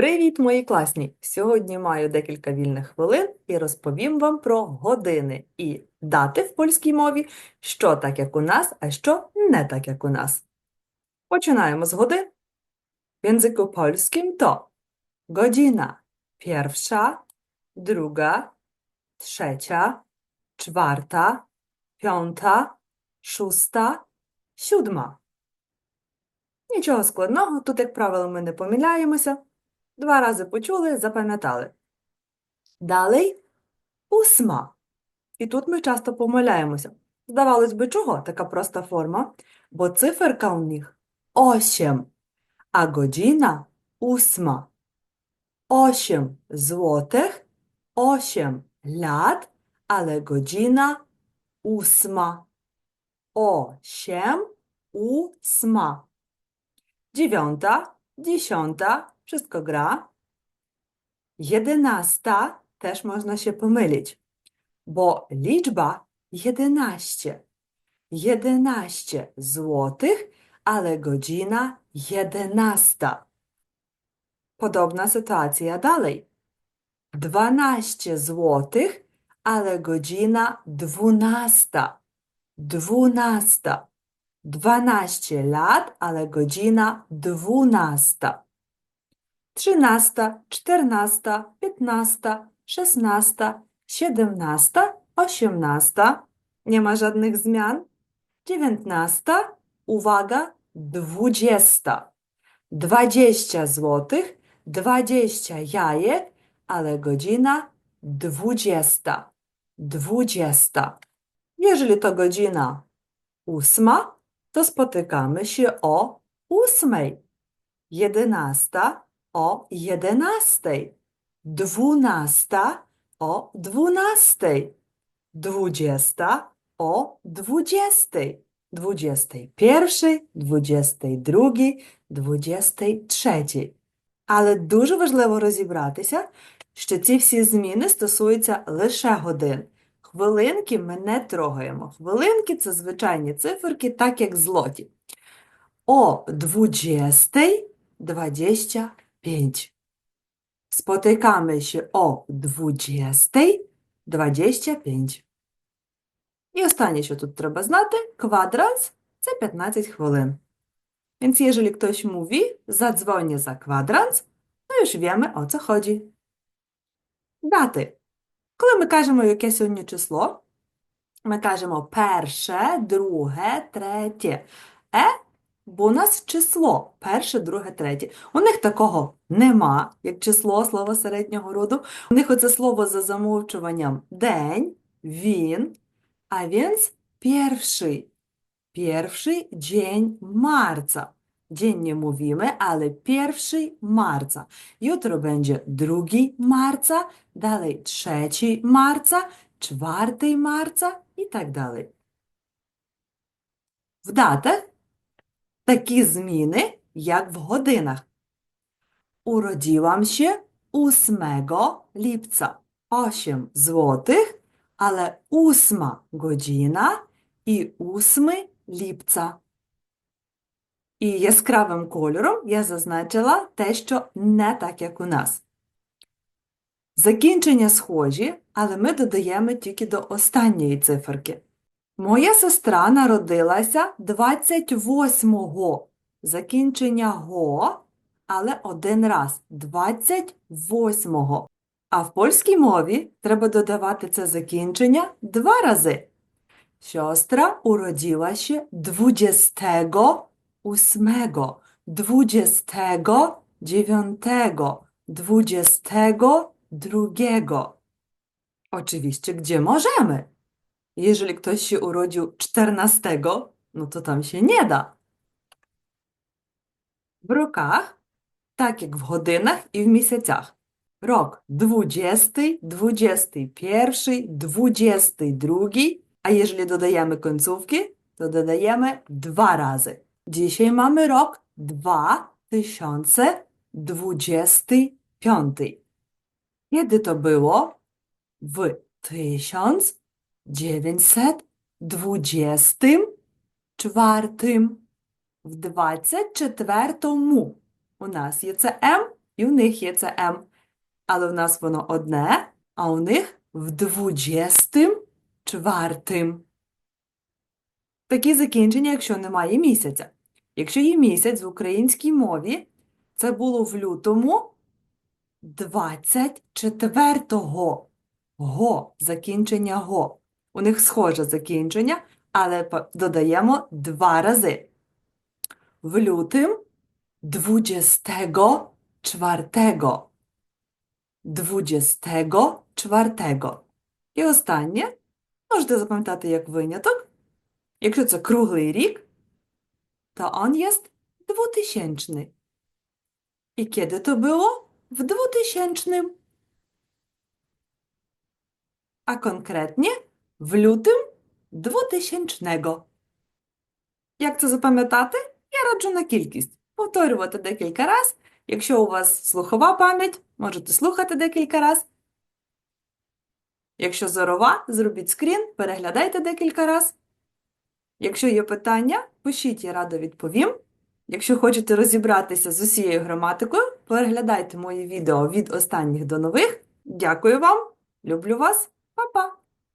Привіт, мої класні! Сьогодні маю декілька вільних хвилин і розповім вам про години і дати в польській мові, що так, як у нас, а що не так, як у нас. Починаємо з годин. W języku polskim to godzina pierwsza, druga, trzecia, czwarta, piąta, szósta, siódma. Нічого складного, тут, як правило, ми не помиляємося. Два рази почули, запам'ятали. Далі усма. І тут ми часто помиляємося. Здавалось би, чого така проста форма? Бо циферка у них осім, а година усма. Осім злотих, осім lat, але година усма. Осiem, ósma. Dziewiąta, dziesiąta, wszystko gra. Jedenasta też można się pomylić, bo liczba jedenaście. Jedenaście złotych, ale godzina jedenasta. Podobna sytuacja dalej. Dwanaście złotych, ale godzina dwunasta. Dwunasta. 12 lat, ale godzina 12. 13, 14, 15, 16, 17, 18. Nie ma żadnych zmian. 19, uwaga, 20. 20 złotych, 20 jajek, ale godzina 20. 20. Jeżeli to godzina ósma, to spotykamy się o ósmej. Jedenasta o jedenastej. Dwunasta o dwunastej. Dwudziesta o dwudziestej. Dwudziestej pierwszej, dwudziestej другій, двадцятий третій. Але дуже важливо розібратися, що ці всі зміни стосуються лише годин. Хвилинки ми не трогаємо. Хвилинки це звичайні циферки, так як злоті. О 20 25. Spotykamy się o 20 25. І останнє, що тут треба знати, квадранс – це 15 хвилин. Więc jeżeli ktoś mówi, zadzwonię za kwadrans, to już wiemy, o co chodzi. Daty. Коли ми кажемо, яке сьогодні число, ми кажемо перше, друге, третє. Е, бо у нас число перше, друге, третє. У них такого нема, як число, слово середнього роду. У них оце слово за замовчуванням день, він, a więc pierwszy. Pierwszy dzień marca. Dzień nie mówimy, ale pierwszy marca. Jutro będzie drugi marca, dalej trzeci marca, czwarty marca i tak dalej. В датах такі зміни, як в годинах. Urodziłam się 8 lipca. 8 złotych, ale 8 godzina i 8 lipca. І яскравим кольором я зазначила те, що не так, як у нас. Закінчення схожі, але ми додаємо тільки до останньої циферки. Моя сестра народилася 28-го закінчення го, але один раз 28-го. А в польській мові треба додавати це закінчення два рази. Сьостра уродила ще 20-го ósmego, dwudziestego dziewiątego, dwudziestego drugiego. Oczywiście, gdzie możemy. Jeżeli ktoś się urodził czternastego, no to tam się nie da. W rokach, tak jak w godzinach i w miesiącach. Rok dwudziesty, dwudziesty pierwszy, dwudziesty drugi, a jeżeli dodajemy końcówki, to dodajemy dwa razy. Dzisiaj mamy rok 2025. Kiedy to było? W 1924. В 24-му. У нас є це М і в них є це М. Але в нас воно одне, а у них в двудесятим чвертим. Такі закінчення, якщо немає місяця. Якщо є місяць в українській мові, це було в лютому 24-го. Го, закінчення го. У них схоже закінчення, але додаємо два рази. В лютym 24. 24. І останнє, можете запам'ятати як виняток. Якщо це круглий рік, то он jest dwutysięczny. І kiedy to było? W dwutysięcznym. A konkretnie w lutym 2000. Як це запам'ятати? Я раджу на кількість. Повторювати декілька раз. Якщо у вас слухова пам'ять, можете слухати декілька раз. Якщо зорова, зробіть скрін, переглядайте декілька раз. Якщо є питання, пишіть, я радо відповім. Якщо хочете розібратися з усією граматикою, переглядайте мої відео від останніх до нових. Дякую вам, люблю вас, па-па!